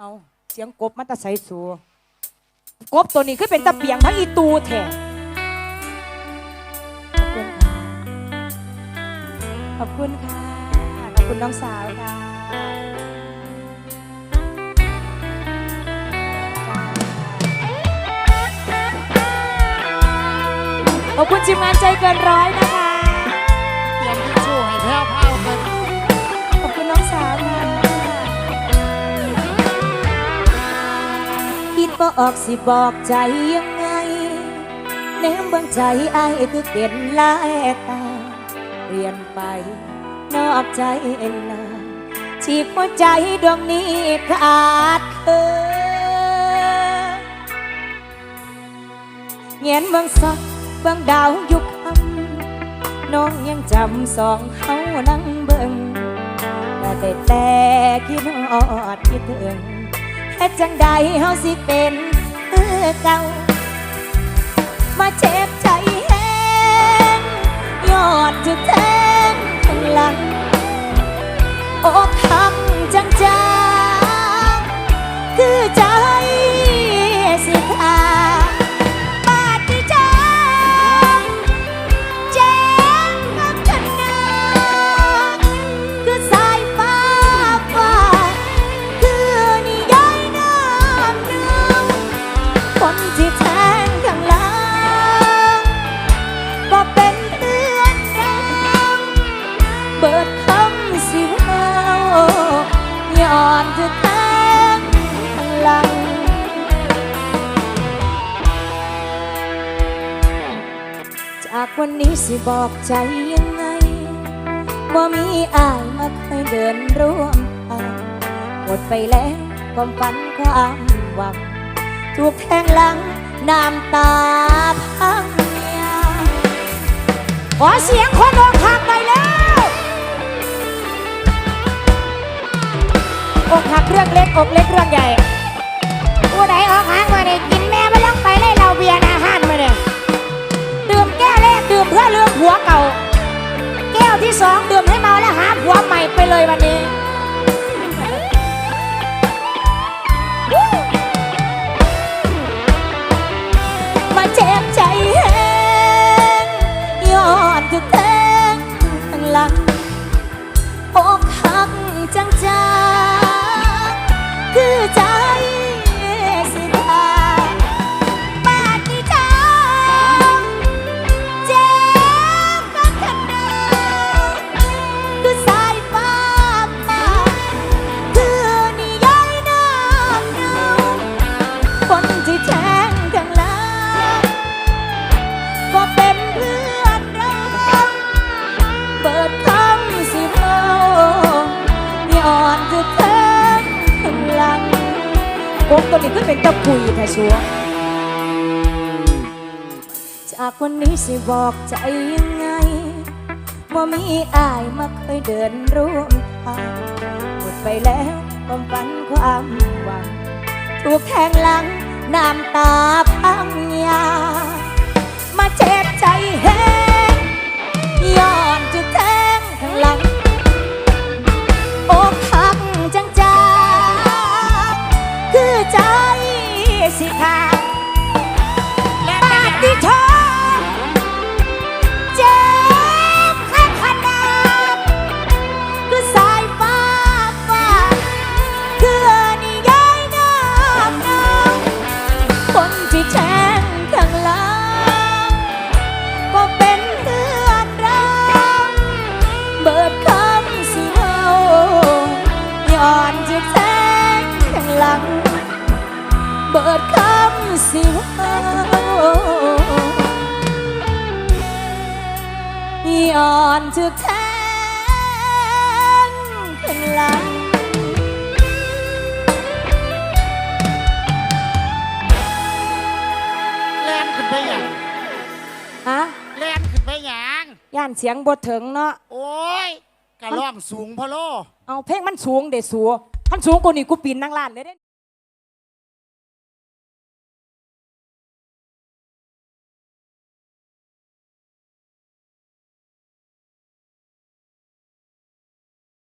เอาเสียงกบมันตะใสสูกบตัวนี้คือเป็นตะเปียงทั้งอีตูแท้ขอบคุณค่ะ ขอบคุณค่ะขอบคุณน้องสาวค่ะขอบคุณทีมงานใจเกินร้อยนะคะ บ่ออกสิบอกใจยังไงแนมเบางใจอายคือเปลี่ยนลายตาเปลี่ยนไปนอกใจเอ็นลาชีพหัวใจดวงนี้ขาดเธอเงียนเบางสักเบางดาวยุคคำน้องยังจำสองเขานั่งเบิ่งแต่แต่คิดอดคิดถึง จังใดเฮาสิเป็นเออเก่าากวันนี้สิบอกใจยังไง ว่ามีอายมาเคยเดินร่วมทางหมดไปแล้วความฝันความหวังถูกแทงหลังน้ำตาพังยาขอเสียงคนอกหักไปแล้วอกหักเรื่องเล็กอกเล็กเรื่องใหญ่ เลยวันนี้ กบตัวนี้ก็เป็นตะปุยแท้ชัวจากวันนี้สิบอกใจยังไง ว่ามีอายมาเคยเดินร่วมทางหมดไปแล้วความฝันความหวัง ถูกแทงหลังน้ำตา สิเมาย้อนจะแทงข้างหลังแลนขึ้นไปหยังฮะแลนขึ้นไปหยังย่านเสียงบทถึงเนาะ โอ้ยกะล่องสูงพะโล เอาเพลงมันสูงเด็ดสูงพันสูงกว่านี่กูปีนนั่งลานเลยเด้